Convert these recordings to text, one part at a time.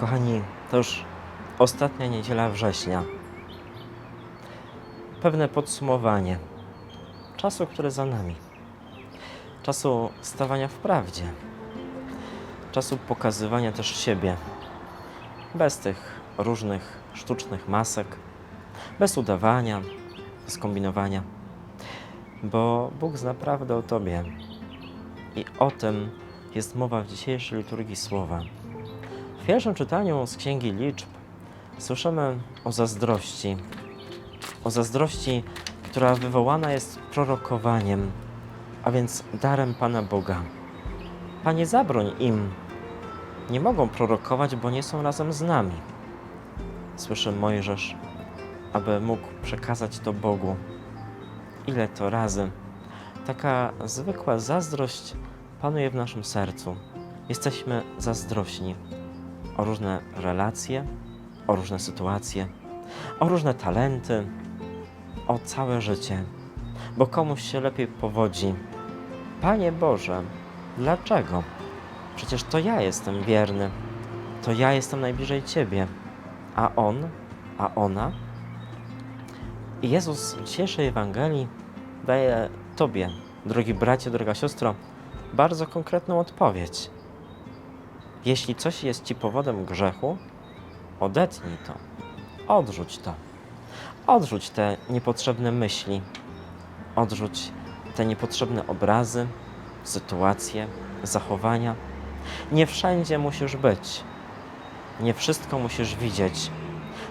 Kochani, to już ostatnia niedziela września. Pewne podsumowanie czasu, który za nami. Czasu stawania w prawdzie. Czasu pokazywania też siebie. Bez tych różnych sztucznych masek, bez udawania, bez kombinowania. Bo Bóg zna prawdę o Tobie. I o tym jest mowa w dzisiejszej liturgii słowa. Pierwszym czytaniu z Księgi Liczb słyszymy o zazdrości. O zazdrości, która wywołana jest prorokowaniem, a więc darem Pana Boga. Panie, zabroń im. Nie mogą prorokować, bo nie są razem z nami. Słyszy Mojżesz, aby mógł przekazać to Bogu. Ile to razy taka zwykła zazdrość panuje w naszym sercu. Jesteśmy zazdrośni o różne relacje, o różne sytuacje, o różne talenty, o całe życie, bo komuś się lepiej powodzi. Panie Boże, dlaczego? Przecież to ja jestem wierny, to ja jestem najbliżej Ciebie, a on, a ona. I Jezus w dzisiejszej Ewangelii daje Tobie, drogi bracie, droga siostro, bardzo konkretną odpowiedź. Jeśli coś jest ci powodem grzechu, odetnij to, odrzuć to. Odrzuć te niepotrzebne myśli, odrzuć te niepotrzebne obrazy, sytuacje, zachowania. Nie wszędzie musisz być, nie wszystko musisz widzieć,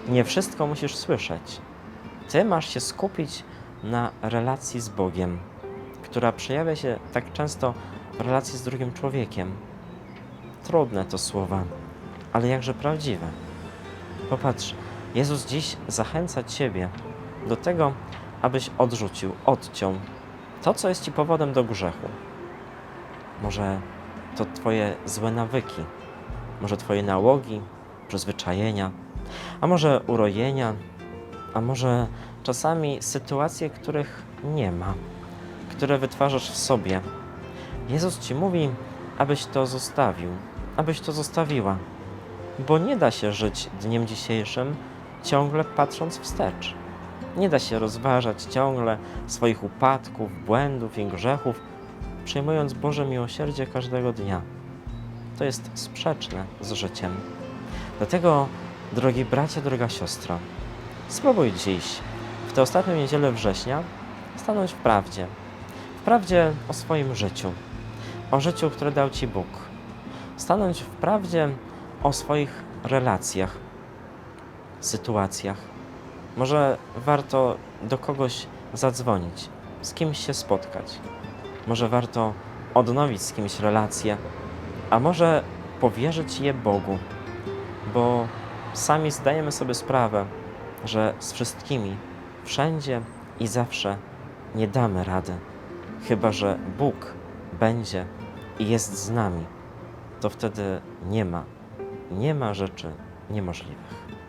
nie wszystko musisz słyszeć. Ty masz się skupić na relacji z Bogiem, która przejawia się tak często w relacji z drugim człowiekiem. Trudne to słowa, ale jakże prawdziwe. Popatrz, Jezus dziś zachęca Ciebie do tego, abyś odrzucił, odciął to, co jest Ci powodem do grzechu. Może to Twoje złe nawyki, może Twoje nałogi, przyzwyczajenia, a może urojenia, a może czasami sytuacje, których nie ma, które wytwarzasz w sobie. Jezus Ci mówi, abyś to zostawił, abyś to zostawiła, bo nie da się żyć dniem dzisiejszym ciągle patrząc wstecz. Nie da się rozważać ciągle swoich upadków, błędów i grzechów, przyjmując Boże miłosierdzie każdego dnia. To jest sprzeczne z życiem. Dlatego, drogi bracie, droga siostro, spróbuj dziś, w tę ostatnią niedzielę września, stanąć w prawdzie. W prawdzie o swoim życiu, o życiu, które dał Ci Bóg. Stanąć w prawdzie o swoich relacjach, sytuacjach. Może warto do kogoś zadzwonić, z kimś się spotkać. Może warto odnowić z kimś relacje, a może powierzyć je Bogu, bo sami zdajemy sobie sprawę, że z wszystkimi, wszędzie i zawsze nie damy rady, chyba że Bóg będzie i jest z nami. To wtedy nie ma, nie ma rzeczy niemożliwych.